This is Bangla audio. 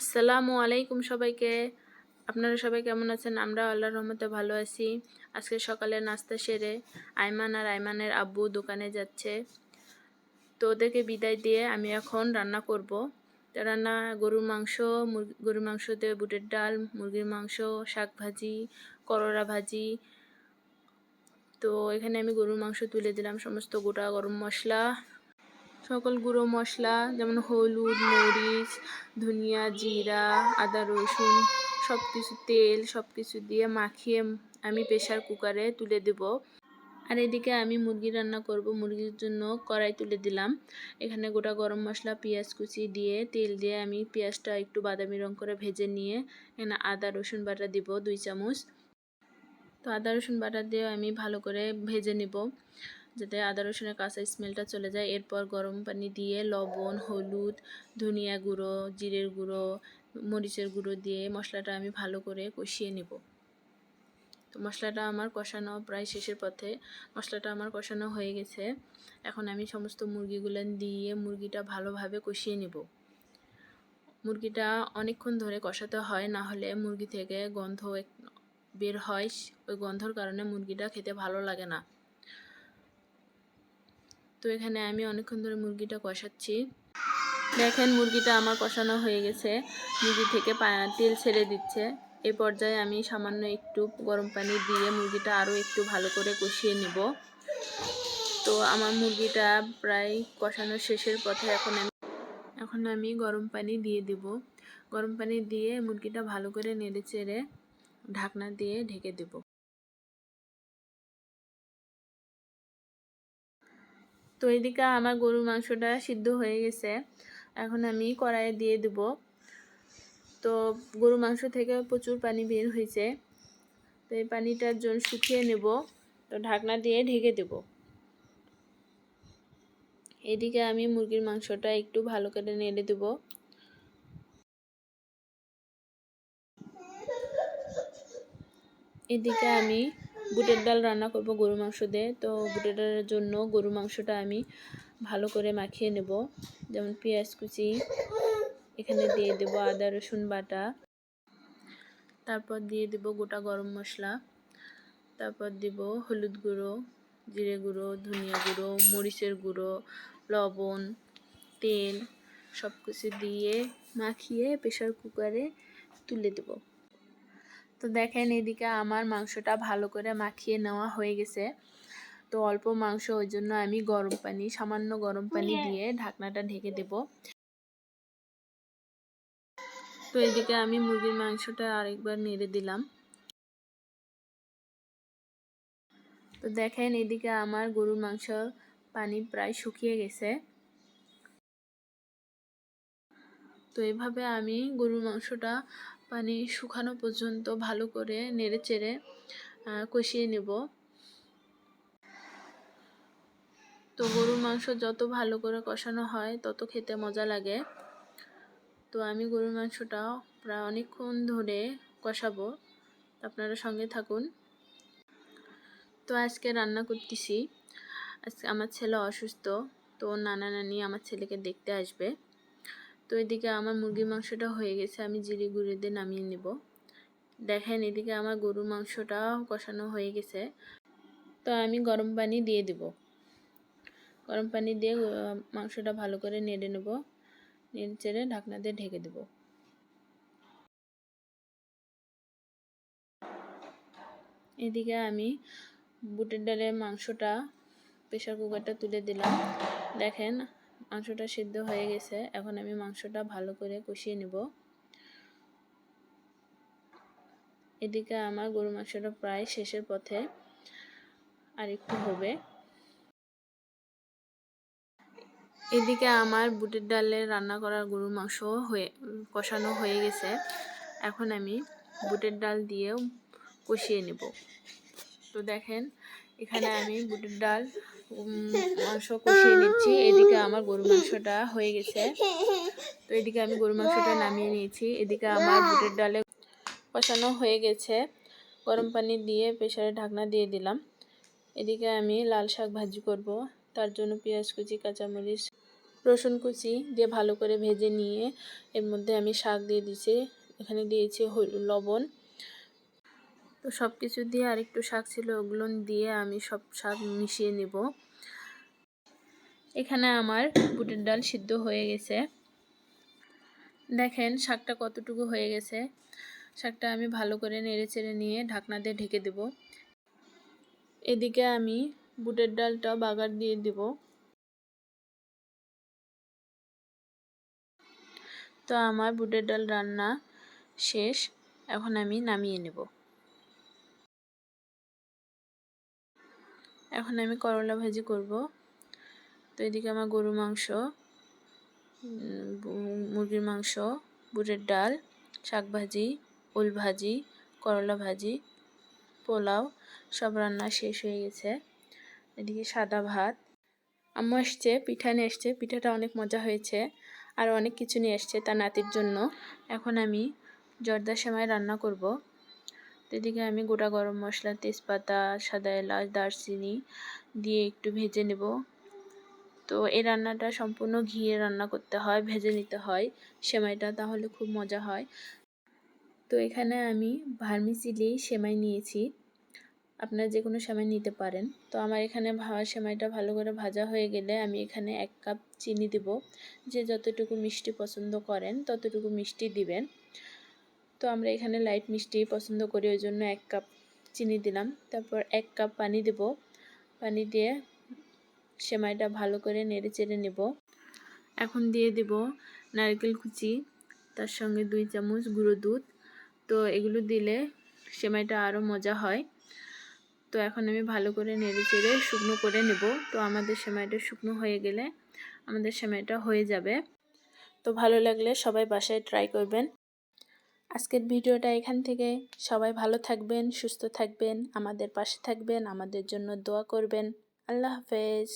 আসসালামু আলাইকুম সবাইকে। আপনারা সবাই কেমন আছেন? আমরা আল্লাহর রহমতে ভালো আছি। আজকে সকালে নাস্তা সেরে আয়মান আর আয়মানের আব্বু দোকানে যাচ্ছে। তো ওদেরকে বিদায় দিয়ে আমি এখন রান্না করব। তো রান্না গরুর মাংস গরুর মাংস দিয়ে বুটের ডাল, মুরগির মাংস, শাক ভাজি, করলা ভাজি। তো এখানে আমি গরুর মাংস তুলে দিলাম, সমস্ত গোটা গরম মশলা। সকল গুঁড়ো মশলা, যেমন হলুদ, মরিচ, ধনিয়া, জিরা, আদা, রসুন সব কিছু তেল সব কিছু দিয়ে মাখিয়ে আমি প্রেশার কুকারে তুলে দেব। আর এদিকে আমি মুরগি রান্না করব। মুরগির জন্য কড়াই তুলে দিলাম। এখানে গোটা গরম মশলা, পেঁয়াজ কুচি দিয়ে তেল দিয়ে আমি পেঁয়াজটা একটু বাদামি রং করে ভেজে নিয়ে এখানে আদা, রসুন বাটা দিব দুই চামচ। তো আদা, রসুন বাটা দিয়ে আমি ভালো করে ভেজে নিব। যাতে আদা রসুনের কাঁচা স্মেলটা চলে যায়। এরপর গরম পানি দিয়ে লবণ, হলুদ, ধনিয়া গুঁড়ো, জিরের গুঁড়ো, মরিচের গুঁড়ো দিয়ে মশলাটা আমি ভালো করে কষিয়ে নেব। তো মশলাটা আমার কষানো প্রায় শেষের পথে। মশলাটা আমার কষানো হয়ে গেছে। এখন আমি সমস্ত মুরগিগুলো দিয়ে মুরগিটা ভালোভাবে কষিয়ে নেব। মুরগিটা অনেকক্ষণ ধরে কষাতে হয়, না হলে মুরগি থেকে গন্ধ বের হয়। ওই গন্ধর কারণে মুরগিটা খেতে ভালো লাগে না। তো এখানে আমি অনেকক্ষণ ধরে মুরগিটা কষাচ্ছি। দেখেন মুরগিটা আমার কষানো হয়ে গেছে। মুরগি থেকে তেল ছেড়ে দিচ্ছে। এ পর্যায়ে আমি সামান্য একটু গরম পানি দিয়ে মুরগিটা আরও একটু ভালো করে কষিয়ে নেব। তো আমার মুরগিটা প্রায় কষানো শেষের পথে এখন আমি এখন আমি গরম পানি দিয়ে দিব। গরম পানি দিয়ে মুরগিটা ভালো করে নেড়ে চেড়ে ঢাকনা দিয়ে ঢেকে দেব। তো এদিকে আমার গরুর মাংসটা সিদ্ধ হয়ে গেছে। এখন আমি কড়াইয়ে দিয়ে দেব। তো গরু মাংস থেকে প্রচুর পানি বের হয়েছে। তো এই পানিটার জন্য শুকিয়ে নেব। তো ঢাকনা দিয়ে ঢেকে দেব। এদিকে আমি মুরগির মাংসটা একটু ভালো করে নেড়ে দেব। এদিকে আমি বুটের ডাল রান্না করব গরু মাংস দিয়ে। তো বুটের ডালের জন্য গরু মাংসটা আমি ভালো করে মাখিয়ে নেব। যেমন পেঁয়াজ কুচি এখানে দিয়ে দেব আদা, রসুন বাটা। তারপর দিয়ে দেব গোটা গরম মশলা। তারপর দেব হলুদ গুঁড়ো, জিরে গুঁড়ো, ধনিয়া গুঁড়ো, মরিচের গুঁড়ো, লবণ, তেল সব কিছু দিয়ে মাখিয়ে প্রেশার কুকারে তুলে দেবো। তো দেখেন এদিকে আমার মাংসটা ভালো করে মাখিয়ে নেওয়া হয়ে গেছে। তো অল্প মাংস ওই জন্য আমি গরম পানি সামান্য গরম পানি দিয়ে ঢাকনাটা ঢেকে দেব। তো এদিকে আমি মুরগির মাংসটা আরেকবার নেড়ে দিলাম। তো দেখেন এদিকে আমার গরুর মাংস পানি প্রায় শুকিয়ে গেছে। তো এভাবে আমি গরুর মাংসটা পানি শুকানো পর্যন্ত ভালো করে নেড়ে চেড়ে কষিয়ে নেব। তো গরুর মাংস যত ভালো করে কষানো হয়, তত খেতে মজা লাগে। তো আমি গরুর মাংসটা প্রায় অনেকক্ষণ ধরে কষাবো। আপনারা সঙ্গে থাকুন। তো আজকে রান্না করতেছি। আজকে আমার ছেলে অসুস্থ, তো নানা নানি আমার ছেলেকে দেখতে আসবে। তো এদিকে আমার মুরগির মাংসটা হয়ে গেছে, আমি জিরে গুঁড়ো দিয়ে নামিয়ে নেব। দেখেন এদিকে আমার গরুর মাংসটা কষানো হয়ে গেছে। তো আমি গরম পানি দিয়ে দেব। গরম পানি দিয়ে মাংসটা ভালো করে নেড়ে নেব। নেড়ে চেড়ে ঢাকনা দিয়ে ঢেকে দেব। এদিকে আমি বুটের ডালের মাংসটা প্রেশার কুকারটা তুলে দিলাম। দেখেন মাংসটা সিদ্ধ হয়ে গেছে, এখন আমি মাংসটা ভালো করে কষিয়ে নেব। এদিকে আমার গরু মাংসটা প্রায় শেষের পথে আর একটু হবে। এদিকে আমার বুটের ডালে রান্না করা গরুর মাংস হয়ে, কষানো হয়ে গেছে। এখন আমি বুটের ডাল দিয়েও কষিয়ে নেব। তো দেখেন, এখানে আমি বুটের ডাল মাংস কষিয়ে নিচ্ছি। এদিকে আমার গরু মাংসটা হয়ে গেছে। তো এদিকে আমি গরু মাংসটা নামিয়ে নিয়েছি। এদিকে আমার বুটের ডালে কষানো হয়ে গেছে। গরম পানি দিয়ে প্রেশারে ঢাকনা দিয়ে দিলাম। এদিকে আমি লাল শাক ভাজি করব। তার জন্য পেঁয়াজ কুচি, কাঁচামরিচ, রসুন কুচি দিয়ে ভালো করে ভেজে নিয়ে এর মধ্যে আমি শাক দিয়ে দিয়েছি। এখানে দিয়েছি লবণ। তো সব কিছু দিয়ে আর একটু শাক ছিল, ওগুলো দিয়ে আমি সব শাক মিশিয়ে নেব। এখানে আমার বুটের ডাল সিদ্ধ হয়ে গেছে। দেখেন শাকটা কতটুকু হয়ে গেছে। শাকটা আমি ভালো করে নেড়ে চেড়ে নিয়ে ঢাকনা দিয়ে ঢেকে দেব। এদিকে আমি বুটের ডালটা বাগার দিয়ে দেব। তো আমার বুটের ডাল রান্না শেষ। এখন আমি নামিয়ে নেব। এখন আমি করলা ভাজি করব। তো এদিকে আমার গরু মাংস মুরগির মাংস, বুটের ডাল, শাক ভাজি, ওল ভাজি, করলা ভাজি, পোলাও, সব রান্না শেষ হয়ে গেছে। এদিকে সাদা ভাত। আম্মু এসছে পিঠা নিয়ে এসছে পিঠাটা অনেক মজা হয়েছে, আর অনেক কিছু নিয়ে এসছে তার নাতির জন্য। এখন আমি জর্দা সেমাই রান্না করব। তো এদিকে আমি গোটা গরম মশলা, তেজপাতা, সাদা এলাচ, দারচিনি দিয়ে একটু ভেজে নেব। তো এই রান্নাটা সম্পূর্ণ ঘিয়ে রান্না করতে হয়, ভেজে নিতে হয় সেমাইটা, তাহলে খুব মজা হয়। তো এখানে আমি ভার্মিসিলি সেমাই নিয়েছি। আপনারা যে কোনো সেমাই নিতে পারেন। তো আমার এখানে সেমাইটা ভালো করে ভাজা হয়ে গেলে আমি এখানে এক কাপ চিনি দেব। যে যতটুকু মিষ্টি পছন্দ করেন, ততটুকু মিষ্টি দিবেন। তো আমরা এখানে লাইট মিষ্টি পছন্দ করি, ওই জন্য এক কাপ চিনি দিলাম। তারপর এক কাপ পানি দেব। পানি দিয়ে সেমাইটা ভালো করে নেড়ে চেড়ে নেব। এখন দিয়ে দেব নারকেল কুচি, তার সঙ্গে দুই চামচ গুঁড়ো দুধ। তো এগুলো দিলে সেমাইটা আরও মজা হয়। তো এখন আমি ভালো করে নেড়ে চেড়ে শুকনো করে নেব। তো আমাদের সেমাইটা শুকনো হয়ে গেলে আমাদের সেমাইটা হয়ে যাবে। তো ভালো লাগলে সবাই বাসায় ট্রাই করবেন। আজকের ভিডিওটা এখান থেকে। সবাই ভালো থাকবেন, সুস্থ থাকবেন, আমাদের পাশে থাকবেন, আমাদের জন্য দোয়া করবেন। আল্লাহ হাফেজ।